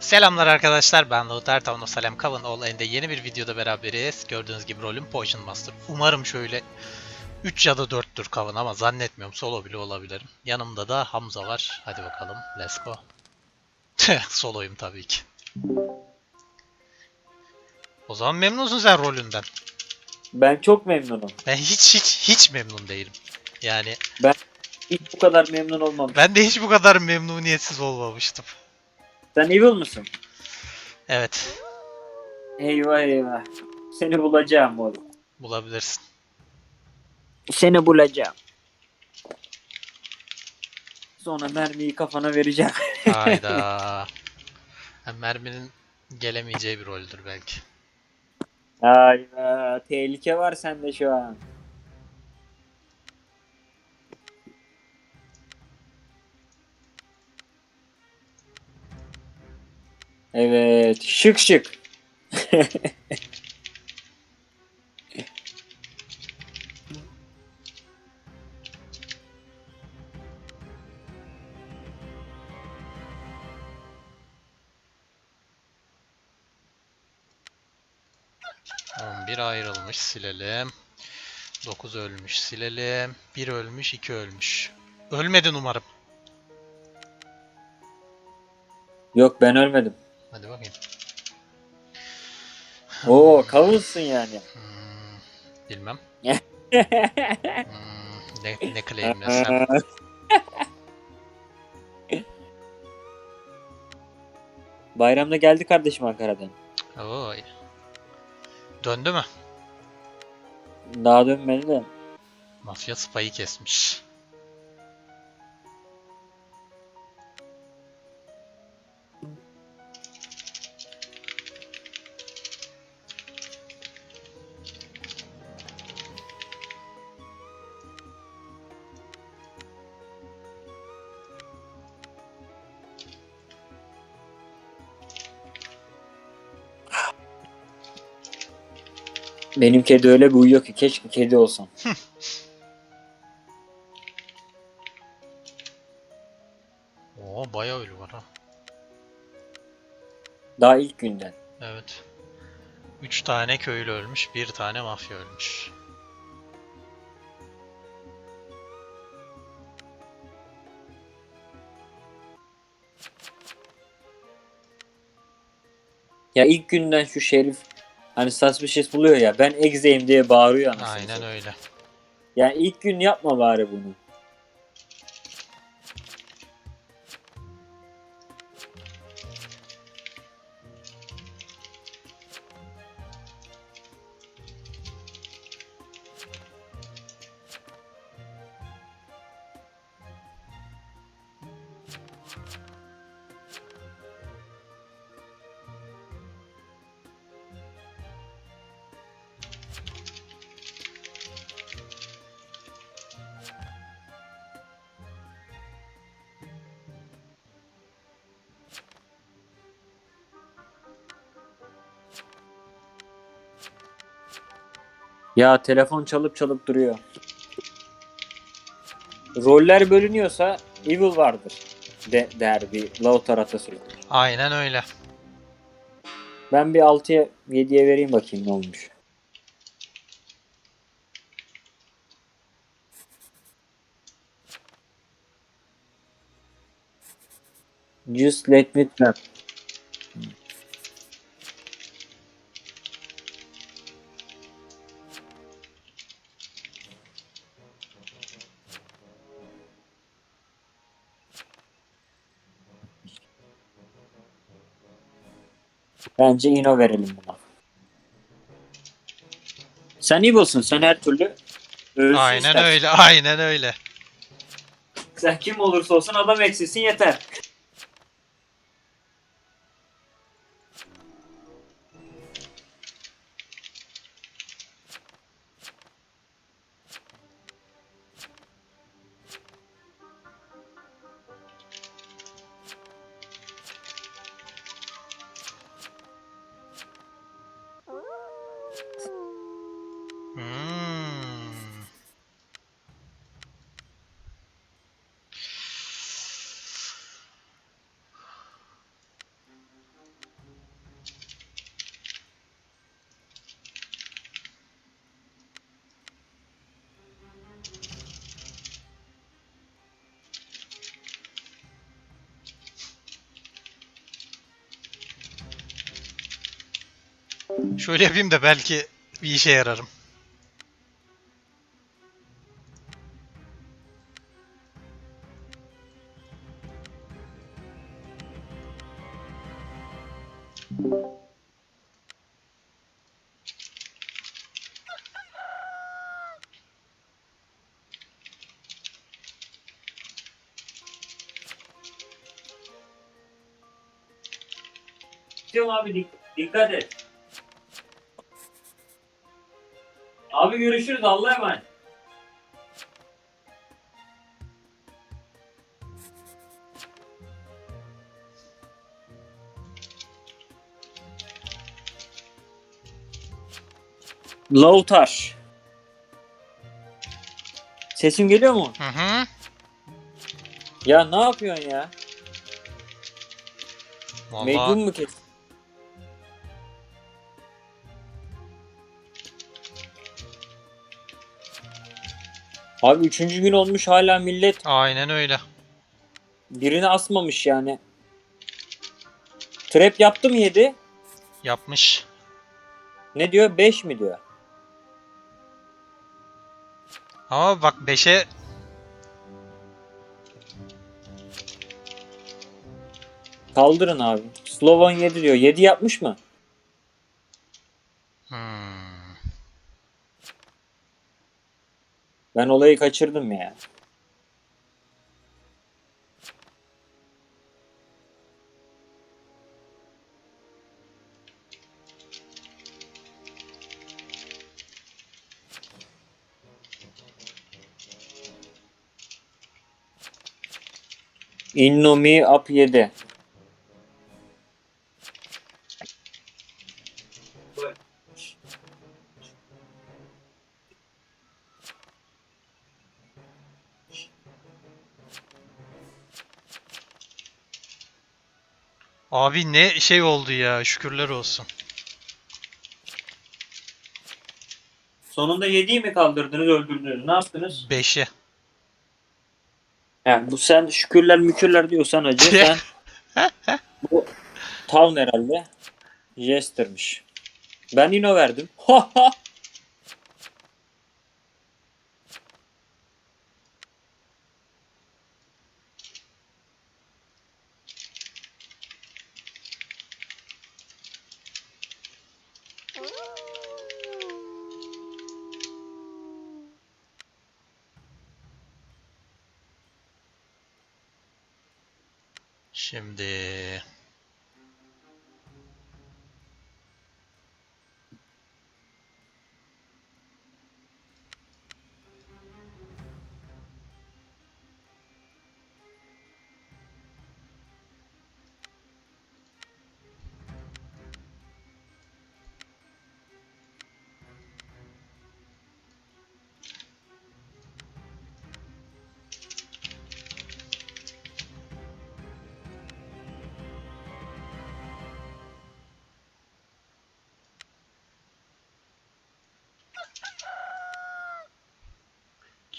Selamlar arkadaşlar ben Davut Ertavno Salem Kavan Olayında yeni bir videoda beraberiz. Gördüğünüz gibi rolüm Potion Master. Umarım şöyle 3 ya da 4'tür Kavan ama zannetmiyorum solo bile olabilirim. Yanımda da Hamza var. Hadi bakalım let's go. Soloyum tabii ki. O zaman memnunsun sen rolünden. Ben çok memnunum. Ben hiç hiç hiç memnun değilim. Yani Hiç bu kadar memnun olmam. ben de hiç bu kadar memnuniyetsiz olmamıştım. Sen evil musun? Evet Eyvah eyvah. Seni bulacağım oğlum. bulabilirsin. Seni bulacağım. Sonra mermiyi kafana vereceğim. Hayda. Hem merminin gelemeyeceği bir roldür belki. Hayda. Tehlike var sende şu an. Evet. Şık şık. Bir ayrılmış silelim. 9 ölmüş silelim. 1 ölmüş 2 ölmüş. Ölmedin umarım. Yok ben ölmedim. Hadi bakayım. Oo kavulsun yani. Hmm, bilmem. Hmm, ne, ne claimlesem. Bayramda geldi kardeşim Ankara'dan. Oy. Döndü mü? Daha dönmedi de. Mafya spayı kesmiş. Benim kedi öyle bir uyuyor ki keşke kedi olsam. Oo bayağı ölü var ha. Daha ilk günden. Evet. 3 tane köylü ölmüş, bir tane mafya ölmüş. Ya ilk günden şu şerif hani suspicious buluyor ya ben exeyim diye bağırıyor anasını Aynen satayım. öyle. Yani ilk gün yapma bari bunu. Ya telefon çalıp çalıp duruyor. Roller bölünüyorsa evil vardır. De, der bir Lautar atasözü. Aynen öyle. Ben bir 6'ya 7'ye vereyim bakayım ne olmuş. Just let me trap. Bence Ino verelim buna. Sen iyi olsun. Sen her türlü Aynen istersin. öyle, aynen öyle. Sen kim olursa olsun adam eksilsin yeter. Şöyle yapayım da belki bir işe yararım. Diyorum abi dik- dikkat et. Görüşürüz Allah'a emanet. Lautar. Sesim geliyor mu? Hı hı. Ya ne yapıyorsun ya? Mecnun Vallahi mu kes? Abi üçüncü gün olmuş hala millet aynen öyle. birini asmamış yani. Trap yaptı mı yedi? Yapmış. Ne diyor? 5 mi diyor? Ama bak 5'e Kaldırın abi. Slovan 7 diyor. 7 yapmış mı? hmm. Ben olayı kaçırdım ya. Innomi up 7. Abi ne şey oldu ya şükürler olsun. Sonunda 7'yi mi kaldırdınız öldürdünüz? Ne yaptınız? 5'e. Yani bu sen şükürler mükürler diyorsan acı sen bu Town herhalde Jester'mış. Ben Ino verdim. Şimdi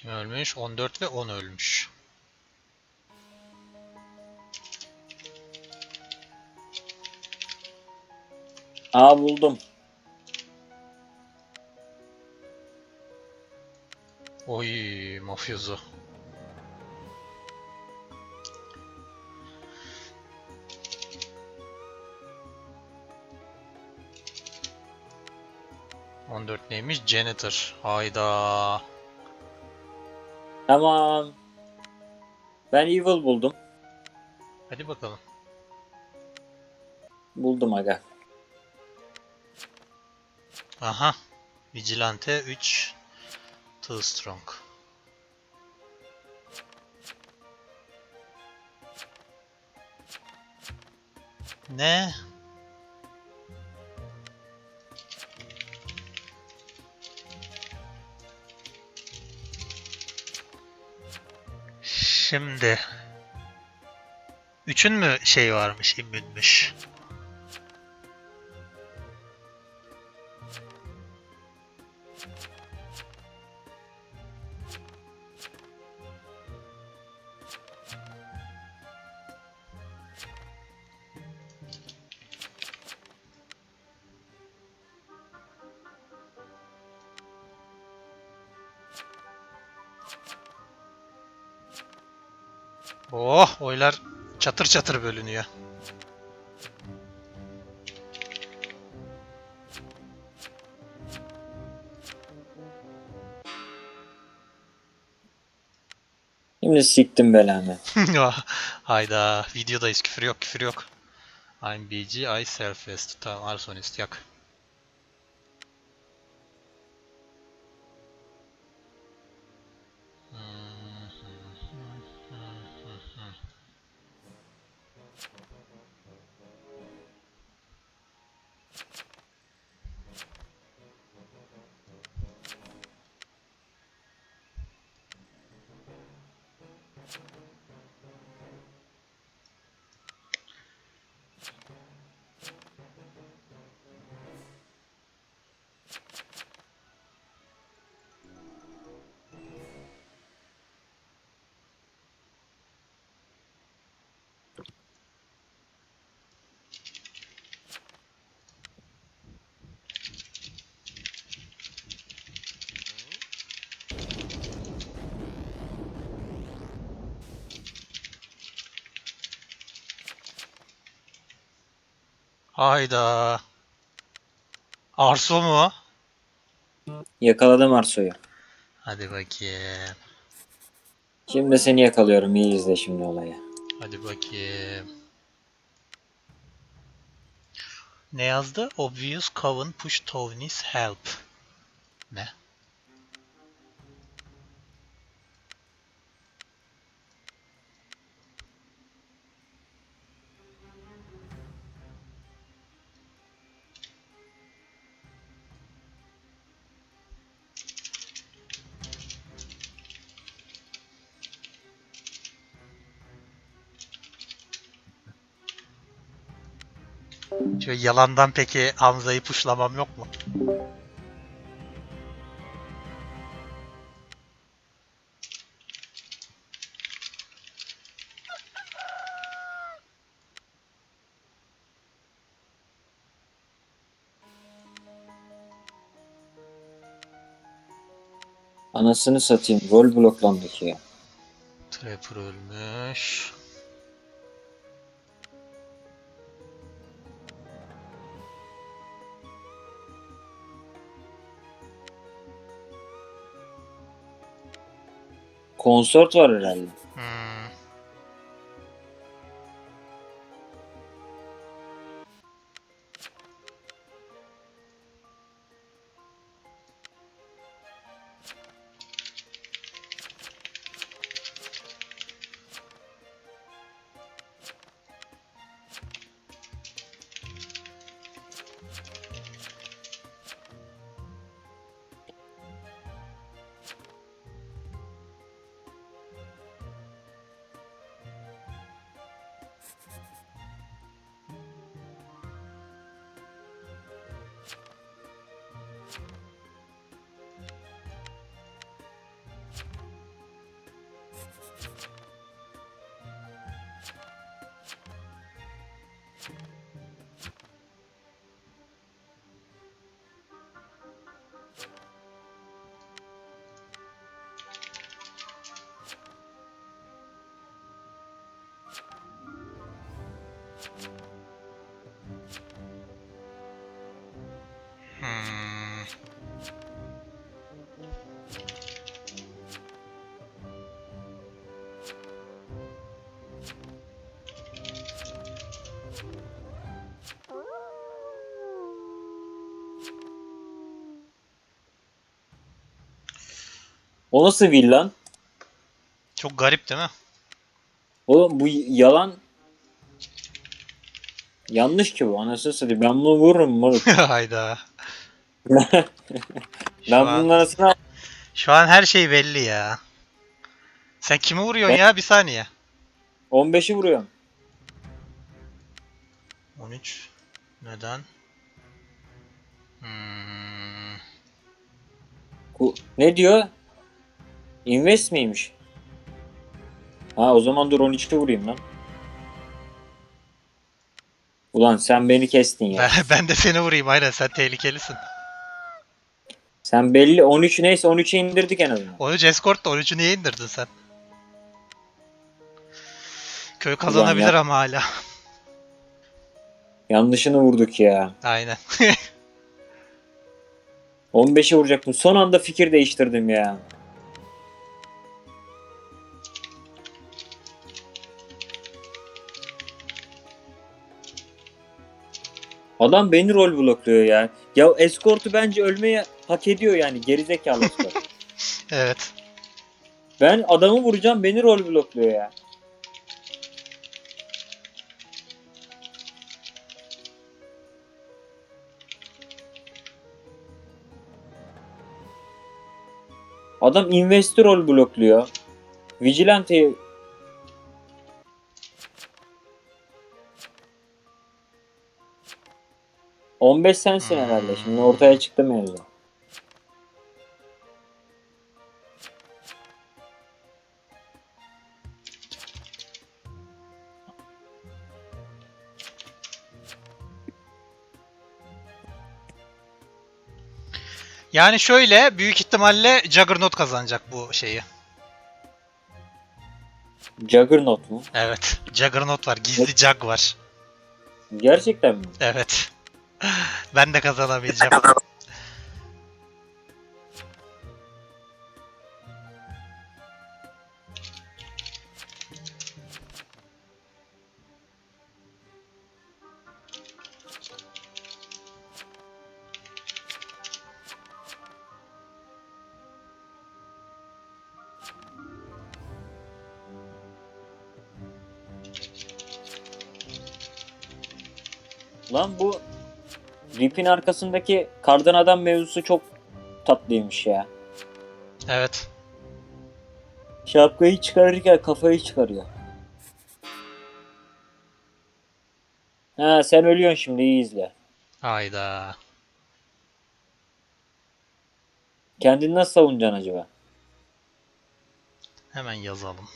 kim ölmüş? 14 ve 10 ölmüş. Aa buldum. Oy mafyozu. On dört neymiş? Janitor. Hayda. Tamam. Ben Evil buldum. Hadi bakalım. Buldum aga. Aha. Vigilante 3. Too strong. Ne? Şimdi Üçün mü şey varmış, immünmüş? Oh oylar çatır çatır bölünüyor. Şimdi siktim belanı. Hayda videodayız küfür yok küfür yok. I'm BG, I Selfest. Tamam Arsonist yak. Hayda. Arso mu? Yakaladım Arso'yu. Hadi bakayım. Şimdi seni yakalıyorum. İyi izle şimdi olayı. Hadi bakayım. Ne yazdı? Obvious Coven push Tony's help. Ne? Şöyle yalandan peki Hamza'yı puşlamam yok mu? Anasını satayım. Rol bloklandık ya. Trapper ölmüş. Konsort var herhalde. O nasıl villan? Çok garip değil mi? Oğlum bu yalan yanlış ki bu. Anasını satayım. Ben bunu vururum moruk. Hayda. ben Şu an, bunun arasına şu an her şey belli ya. Sen kimi vuruyorsun Ben- ya? Bir saniye. 15'i vuruyorum. 13. Neden? Hmm. Ku- Ne diyor? Invest miymiş? Ha o zaman dur 12 vurayım lan. Ulan sen beni kestin ya. Ben, ben de seni vurayım aynen sen tehlikelisin. Sen belli 13 neyse 13'e indirdik en azından. 13 escort da 13'ü niye indirdin sen? Köy kazanabilir ya- ama hala. Yanlışını vurduk ya. Aynen. 15'i vuracaktım. Son anda fikir değiştirdim ya. Adam beni rol blokluyor ya. Ya eskortu bence ölmeyi hak ediyor yani gerizekalı eskort. evet. ben adamı vuracağım beni rol blokluyor ya. Adam investor rol blokluyor. Vigilante ...15 sensin herhalde. Şimdi ortaya çıktı mevzu. Yani şöyle büyük ihtimalle Juggernaut kazanacak bu şeyi. Juggernaut mu? Evet. Juggernaut var. Gizli Jug var. Gerçekten mi? Evet. ben de kazanamayacağım. Lan bu Rip'in arkasındaki kardan adam mevzusu çok tatlıymış ya. evet. Şapkayı çıkarırken kafayı çıkarıyor. Ha sen ölüyorsun şimdi iyi izle. Hayda. Kendini nasıl savunacaksın acaba? Hemen yazalım.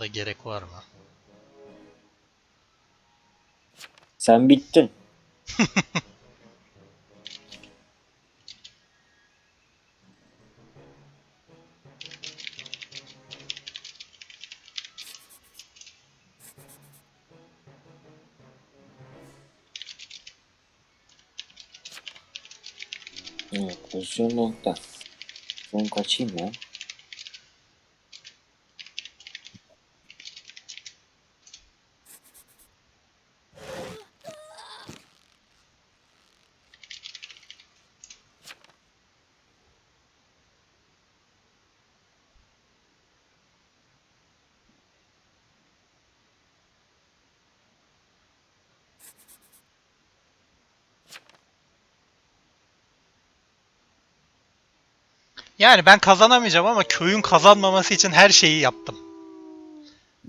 Da gerek var mı? Sen bittin. Evet, pozisyon nokta. Son kaçayım ya. Yani ben kazanamayacağım ama köyün kazanmaması için her şeyi yaptım.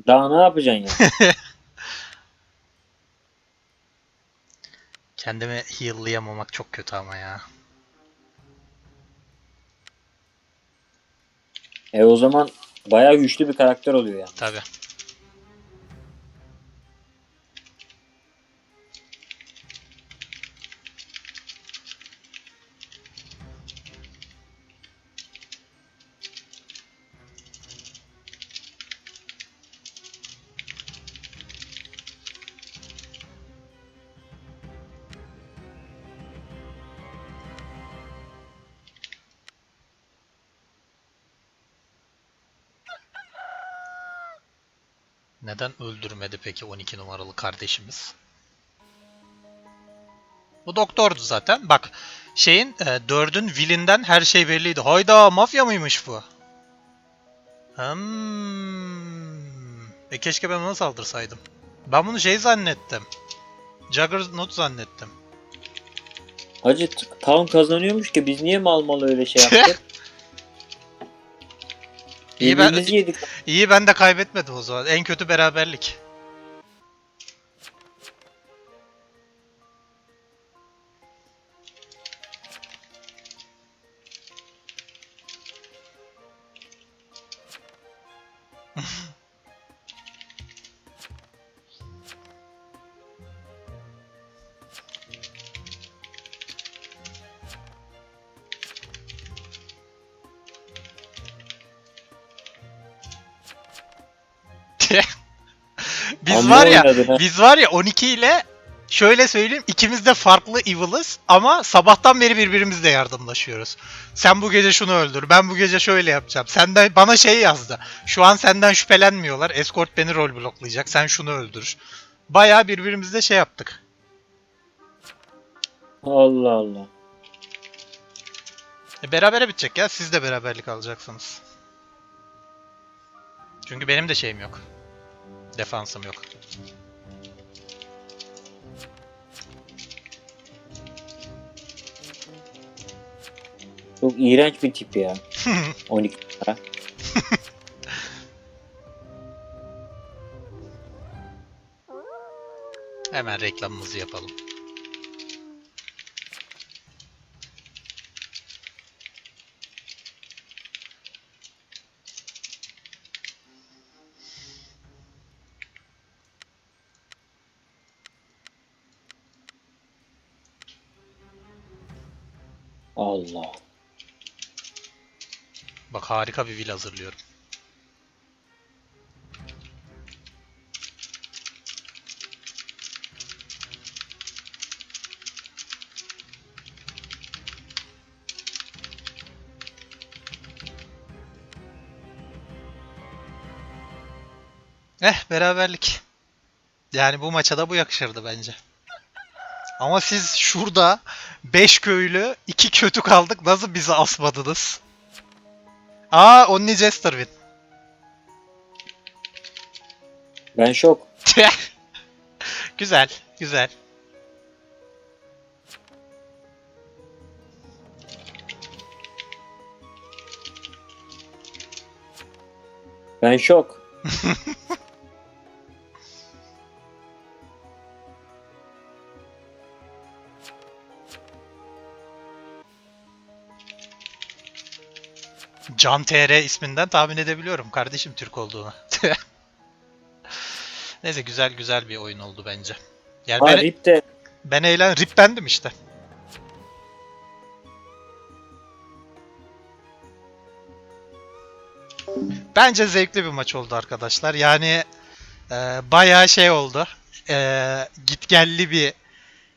Daha ne yapacaksın ya? Kendimi heal'layamamak çok kötü ama ya. e o zaman bayağı güçlü bir karakter oluyor yani. Tabi. Neden öldürmedi peki 12 numaralı kardeşimiz? Bu doktordu zaten. Bak şeyin e, 4'ün Will'inden her şey belliydi. Hayda mafya mıymış bu? Hmm. E keşke ben ona saldırsaydım. Ben bunu şey zannettim. Juggernaut zannettim. Hacı Town kazanıyormuş ki biz niye mal mal öyle şey yaptık? İyi ben, Birbirimizi yedik. iyi ben de kaybetmedim o zaman. En kötü beraberlik. Biz Amma var ya biz var ya 12 ile şöyle söyleyeyim ikimiz de farklı evil'ız ama sabahtan beri birbirimizle yardımlaşıyoruz. Sen bu gece şunu öldür, ben bu gece şöyle yapacağım. Senden bana şey yazdı. Şu an senden şüphelenmiyorlar. Escort beni rol bloklayacak. Sen şunu öldür. Bayağı birbirimizle şey yaptık. Allah Allah. E, berabere bitecek ya. Siz de beraberlik alacaksınız. Çünkü benim de şeyim yok. Defansım yok. Çok iğrenç bir tip ya. 12 lira. Hemen reklamımızı yapalım. Allah. Bak harika bir will hazırlıyorum. Eh beraberlik. Yani bu maça da bu yakışırdı bence. Ama siz şurada 5 köylü 2 kötü kaldık. Nasıl bizi asmadınız? Aa Only Jester win. Ben şok. güzel, güzel. Ben şok. Can TR isminden tahmin edebiliyorum kardeşim Türk olduğunu. Neyse güzel güzel bir oyun oldu bence. Yani ben, Rip de ben eğlen Rip bendim işte. Bence zevkli bir maç oldu arkadaşlar. Yani e, bayağı şey oldu. E, gitgelli bir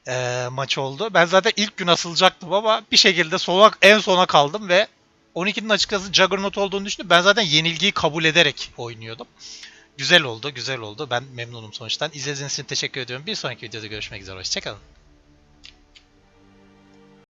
e, maç oldu. Ben zaten ilk gün asılacaktım ama bir şekilde sona, en sona kaldım ve 12'nin açıkçası Juggernaut olduğunu düşündüm. Ben zaten yenilgiyi kabul ederek oynuyordum. Güzel oldu, güzel oldu. Ben memnunum sonuçtan. İzlediğiniz için teşekkür ediyorum. Bir sonraki videoda görüşmek üzere. Hoşçakalın.